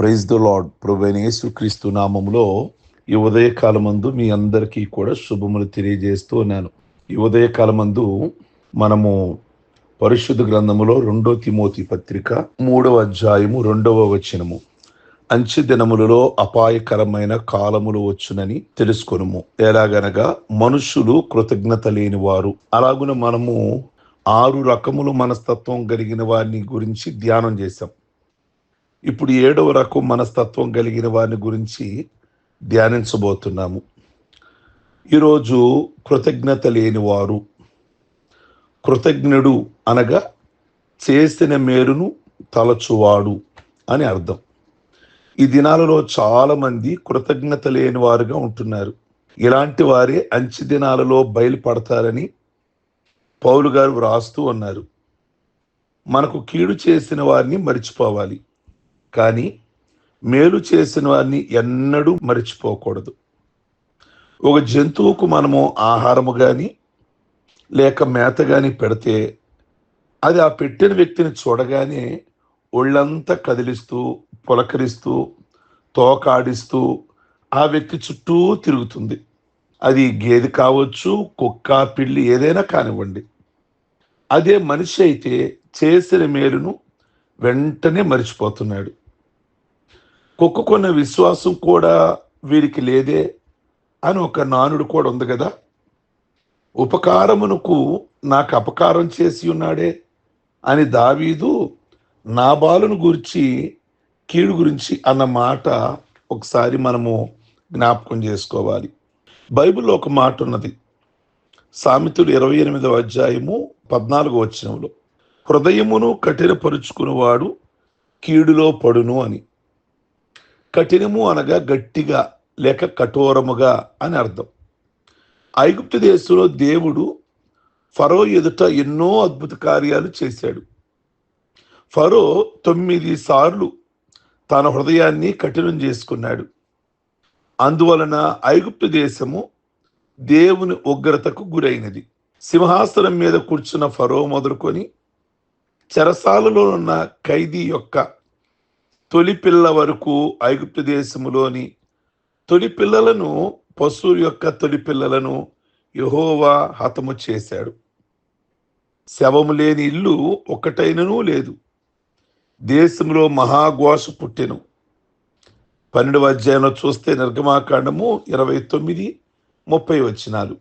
Praise the lord ప్రభువైన యేసుక్రీస్తు నామములో ఈ ఉదయకాలమందు మీ అందరికీ కూడా శుభములు తెలియజేస్తూ ఉన్నాను. ఈ ఉదయకాలమందు మనము పరిశుద్ధ గ్రంథములో రెండో తిమోతి పత్రిక మూడవ అధ్యాయము రెండవ వచనము. అంచె దినములలో అపాయకరమైన కాలములు వచ్చునని తెలుసుకొనుము. ఎలాగనగా మనుషులు కృతజ్ఞత లేని వారు అలాగున మనము ఆరు రకములు మనస్తత్వం కలిగిన వారిని గురించి ధ్యానం చేశాం. ఇప్పుడు ఏడవ రకం మనస్తత్వం కలిగిన వారిని గురించి ధ్యానించబోతున్నాము. ఈరోజు కృతజ్ఞత లేని వారు. కృతజ్ఞుడు అనగా చేసిన మేరును తలచువాడు అని అర్థం. ఈ దినాలలో చాలామంది కృతజ్ఞత లేని వారుగా ఉంటున్నారు. ఇలాంటి వారే అంచి దినాలలో బయలుపడతారని పౌలు గారు వ్రాస్తూ ఉన్నారు. మనకు కీడు చేసిన వారిని మరిచిపోవాలి. కానీ మేలు చేసిన వారిని ఎన్నడూ మరిచిపోకూడదు. ఒక జంతువుకు మనము ఆహారము కానీ లేక మేత కానీ పెడితే అది ఆ పెట్టిన వ్యక్తిని చూడగానే ఒళ్ళంతా కదిలిస్తూ పులకరిస్తూ తోకాడిస్తూ ఆ వ్యక్తి చుట్టూ తిరుగుతుంది. అది గేది కావచ్చు కుక్క పిల్లి ఏదైనా కానివ్వండి. అదే మనిషి అయితే చేసిన మేలును వెంటనే మరిచిపోతున్నాడు. కుక్కకున్న విశ్వాసం కూడా వీరికి లేదే అని ఒక నానుడు కూడా ఉంది కదా. ఉపకారమునకు నాకు అపకారం చేసి ఉన్నాడే అని దావీదు నాబాలును గురించి కీడు గురించి అన్న మాట ఒకసారి మనము జ్ఞాపకం చేసుకోవాలి. బైబిల్లో ఒక మాట ఉన్నది. సామెతలు ఇరవై ఎనిమిదవ అధ్యాయము పద్నాలుగు వచ్చినంలో హృదయమును కఠినపరుచుకునేవాడు కీడులో పడును అని. కఠినము అనగా గట్టిగా లేక కఠోరముగా అని అర్థం. ఐగుప్తు దేశంలో దేవుడు ఫరో ఎదుట ఎన్నో అద్భుత కార్యాలు చేశాడు. ఫరో తొమ్మిది సార్లు తన హృదయాన్ని కఠినం చేసుకున్నాడు. అందువలన ఐగుప్తు దేశము దేవుని ఉగ్రతకు గురైనది. సింహాసనం మీద కూర్చున్న ఫరో మొదలుకొని చెరసాలలో ఉన్న ఖైదీ యొక్క తొలి పిల్ల వరకు ఐగుప్తు దేశములోని తొలి పిల్లలను పశువు యొక్క తొలి పిల్లలను యహోవా హతము చేశాడు. శవము లేని ఇల్లు ఒక్కటైనను లేదు. దేశంలో మహాఘోష పుట్టెను. పన్నెండవ అధ్యాయంలో చూస్తే నిర్గమాకాండము ఇరవై తొమ్మిది ముప్పై వచ్చినాలు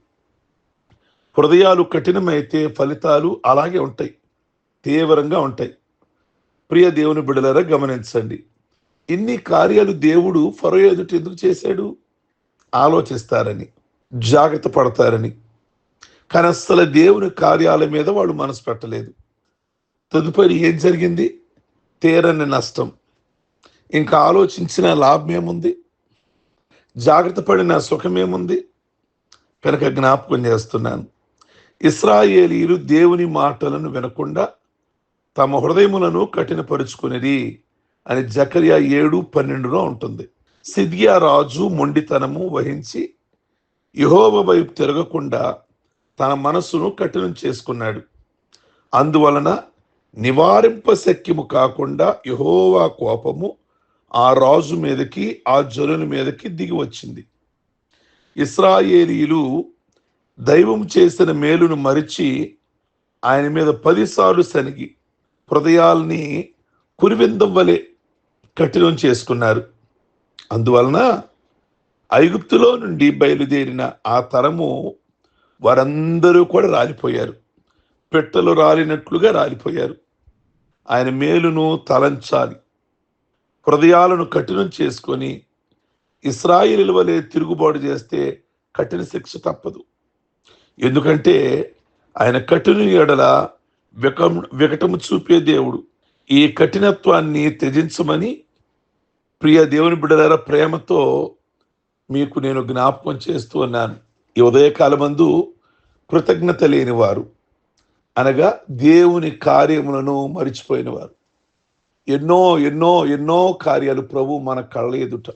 హృదయాలు కఠినమైతే ఫలితాలు అలాగే ఉంటాయి తీవ్రంగా ఉంటాయి. ప్రియ దేవుని బిడలరా గమనించండి. ఇన్ని కార్యాలు దేవుడు ఫరో ఎదుట ఎందుకు చేశాడు? ఆలోచిస్తారని జాగ్రత్త పడతారని. కానీ అసలు దేవుని కార్యాల మీద వాళ్ళు మనసు పెట్టలేదు. తదుపరి ఏం జరిగింది? తీరని నష్టం. ఇంకా ఆలోచించిన లాభం ఏముంది? జాగ్రత్త పడిన సుఖమేముంది కనుక జ్ఞాపకం చేస్తున్నాను. ఇస్రాయేలీలు దేవుని మాటలను వినకుండా తమ హృదయములను కఠినపరుచుకునేది అని జకరియా ఏడు పన్నెండులో ఉంటుంది. సిద్యా రాజు మొండితనము వహించి యహోవ వైపు తిరగకుండా తన మనస్సును కఠినం చేసుకున్నాడు. అందువలన నివారింప శక్యము కాకుండా యహోవా కోపము ఆ రాజు మీదకి ఆ జనుల మీదకి దిగి వచ్చింది. ఇస్రాయేలీలు దైవం చేసిన మేలును మరిచి ఆయన మీద పదిసార్లు శనిగి హృదయాల్ని కురివిందం వలె కఠినం చేసుకున్నారు. అందువలన ఐగుప్తులో నుండి బయలుదేరిన ఆ తరము వారందరూ కూడా రాలిపోయారు. పెట్టలు రాలినట్లుగా రాలిపోయారు. ఆయన మేలును తలంచాలి. హృదయాలను కఠినం చేసుకొని ఇస్రాయిల్ వలె తిరుగుబాటు చేస్తే కఠిన శిక్ష తప్పదు. ఎందుకంటే ఆయన కఠిన ఎడల వికం వికటము చూపే దేవుడు. ఈ కఠినత్వాన్ని త్యజించమని ప్రియ దేవుని బిడ్డల ప్రేమతో మీకు నేను జ్ఞాపకం చేస్తూ ఉన్నాను. ఈ ఉదయకాలమందు కృతజ్ఞత లేనివారు అనగా దేవుని కార్యములను మరిచిపోయిన వారు ఎన్నో ఎన్నో ఎన్నో కార్యాలు ప్రభు మన కళ్ళ ఎదుట.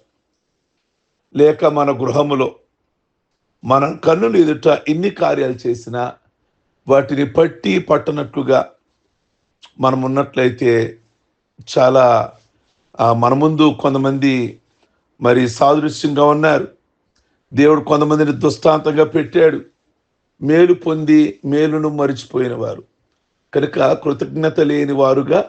లేక మన గృహములో మన కన్నుల ఎదుట ఎన్ని కార్యాలు చేసినా వాటిని పట్టి పట్టనట్లుగా మనం ఉన్నట్లయితే చాలా మన ముందు కొంతమంది మరి సాదృశ్యంగా ఉన్నారు. దేవుడు కొంతమందిని దుస్తాంతంగా పెట్టాడు. మేలు పొంది మేలును మరిచిపోయిన వారు కనుక కృతజ్ఞత లేని వారుగా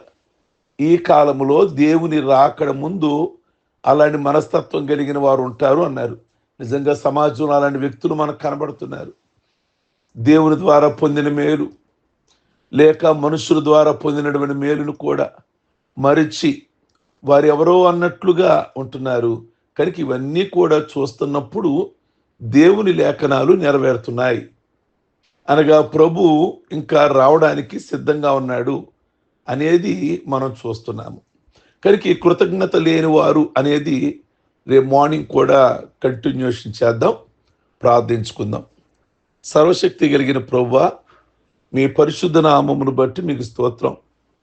ఈ కాలంలో దేవుని రాకడ ముందు అలాంటి మనస్తత్వం కలిగిన వారు ఉంటారు అన్నారు. నిజంగా సమాజంలో అలాంటి వ్యక్తులు మనకు కనబడుతున్నారు. దేవుని ద్వారా పొందిన మేలు లేక మనుషుల ద్వారా పొందినటువంటి మేలును కూడా మరిచి వారు ఎవరో అన్నట్లుగా ఉంటున్నారు. కనుక ఇవన్నీ కూడా చూస్తున్నప్పుడు దేవుని లేఖనాలు నెరవేరుతున్నాయి. అనగా ప్రభు ఇంకా రావడానికి సిద్ధంగా ఉన్నాడు అనేది మనం చూస్తున్నాము. కనుక ఈ కృతజ్ఞత లేని వారు అనేది రేపు మార్నింగ్ కూడా కంటిన్యూషన్ చేద్దాం ప్రార్థించుకుందాం. సర్వశక్తి కలిగిన ప్రవ్వ మీ పరిశుద్ధ నామమును బట్టి మీకు స్తోత్రం.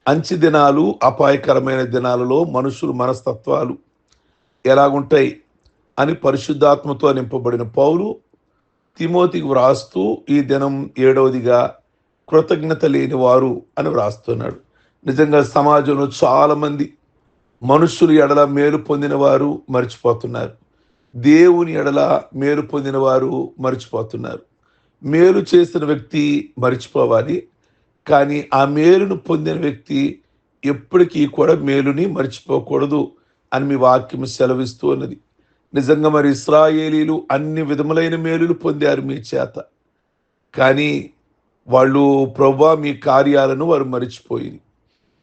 అంచి దినాలు అపాయకరమైన దినాలలో మనుషులు మనస్తత్వాలు ఎలాగుంటాయి అని పరిశుద్ధాత్మతో నింపబడిన పౌలు తిమోతికి వ్రాస్తూ ఈ దినం ఏడవదిగా కృతజ్ఞత లేని వారు అని వ్రాస్తున్నాడు. నిజంగా సమాజంలో చాలామంది మనుషులు ఎడల మేలు పొందిన వారు మర్చిపోతున్నారు. దేవుని ఎడల మేలు పొందిన వారు మర్చిపోతున్నారు. మేలు చేసిన వ్యక్తి మర్చిపోవాలి కానీ ఆ మేలును పొందిన వ్యక్తి ఎప్పటికీ కూడా మేలుని మర్చిపోకూడదు అని మీ వాక్యం సెలవిస్తూ ఉన్నది. నిజంగా మరి ఇస్రాయేలీలు అన్ని విధములైన మేలులు పొందారు మీ చేత. కానీ వాళ్ళు ప్రభా మీ కార్యాలను వారు మరిచిపోయింది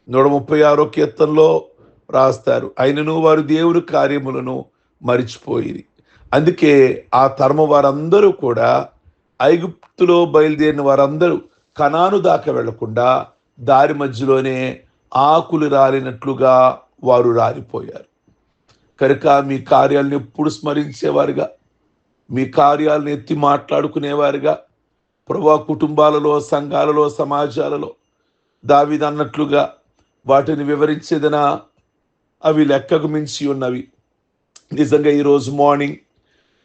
నూట ముప్పై ఆరో కీర్తనలో రాస్తారు అయినను వారు దేవుని కార్యములను మరిచిపోయింది అందుకే ఆ తరమ వారందరూ కూడా ఐగుప్తులో బయలుదేరిన వారందరూ కణాను దాకా వెళ్ళకుండా దారి మధ్యలోనే ఆకులు రాలినట్లుగా వారు రాలిపోయారు. కనుక మీ కార్యాలను ఎప్పుడు స్మరించేవారుగా? మీ కార్యాలను ఎత్తి మాట్లాడుకునేవారుగా? ప్రభా కుటుంబాలలో సంఘాలలో సమాజాలలో దావిది అన్నట్లుగా వాటిని వివరించేదనా అవి లెక్కకు మించి ఉన్నవి. నిజంగా ఈరోజు మార్నింగ్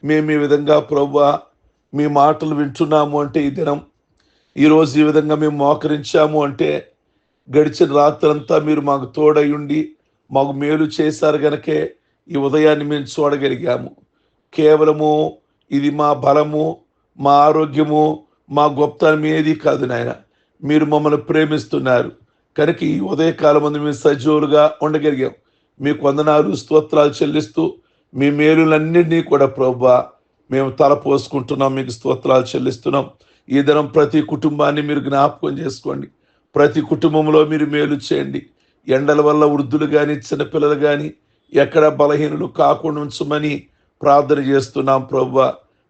మేము ఈ విధంగా ప్రభా మీ మాటలు వింటున్నాము అంటే ఈ దినం. ఈరోజు ఈ విధంగా మేము మోకరించాము అంటే గడిచిన రాత్రంతా మీరు మాకు తోడై ఉండి మాకు మేలు చేశారు గనకే ఈ ఉదయాన్ని మేము చూడగలిగాము. కేవలము ఇది మా బలము మా ఆరోగ్యము మా గొప్పతనం ఏది కాదు నాయన. మీరు మమ్మల్ని ప్రేమిస్తున్నారు. కనుక ఈ ఉదయకాలం ముందు మేము సజీవులుగా ఉండగలిగాం. మీకు వందనాలు స్తోత్రాలు చెల్లిస్తూ మీ మేలులన్నింటినీ కూడా ప్రభా మేము తలపోసుకుంటున్నాం మీకు స్తోత్రాలు చెల్లిస్తున్నాం. ఈ దినం ప్రతి కుటుంబాన్ని మీరు జ్ఞాపకం చేసుకోండి. ప్రతి కుటుంబంలో మీరు మేలు చేయండి. ఎండల వల్ల వృద్ధులు కానీ చిన్నపిల్లలు కానీ ఎక్కడ బలహీనులు కాకుండా ఉంచమని ప్రార్థన చేస్తున్నాం ప్రవ్వ.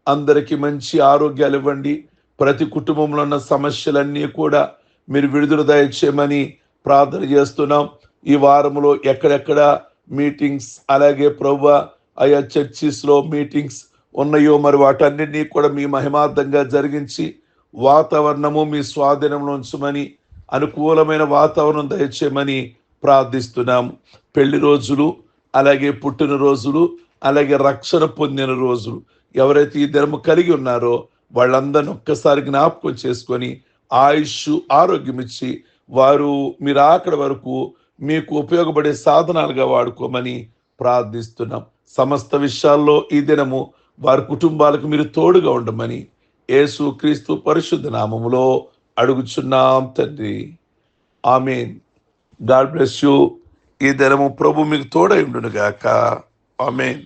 అందరికీ మంచి ఆరోగ్యాలు ఇవ్వండి. ప్రతి కుటుంబంలో ఉన్న సమస్యలన్నీ కూడా మీరు విడుదల దయచేయమని ప్రార్థన చేస్తున్నాం. ఈ వారంలో ఎక్కడెక్కడ మీటింగ్స్ అలాగే ప్రవ్వ ఆయా చర్చిస్లో మీటింగ్స్ ఉన్నాయో మరి వాటన్నిటినీ కూడా మీ మహిమార్థంగా జరిగించి వాతావరణము మీ స్వాధీనంలో ఉంచమని అనుకూలమైన వాతావరణం దయచేయమని ప్రార్థిస్తున్నాం. పెళ్ళి రోజులు అలాగే పుట్టిన రోజులు అలాగే రక్షణ పొందిన రోజులు ఎవరైతే ఈ దినము కలిగి ఉన్నారో వాళ్ళందరిని ఒక్కసారి జ్ఞాపకం చేసుకొని ఆయుష్ ఆరోగ్యం ఇచ్చి వారు మీరు అక్కడ వరకు మీకు ఉపయోగపడే సాధనాలుగా వాడుకోమని ప్రార్థిస్తున్నాం. సమస్త విషయాల్లో ఈ దినము వారి కుటుంబాలకు మీరు తోడుగా ఉండమని యేసు క్రీస్తు పరిశుద్ధ నామములో అడుగుచున్నాం తండ్రి. ఆమెన్. God bless you. ఈ దినము ప్రభు మీకు తోడై ఉండునుగాక. ఆమెన్.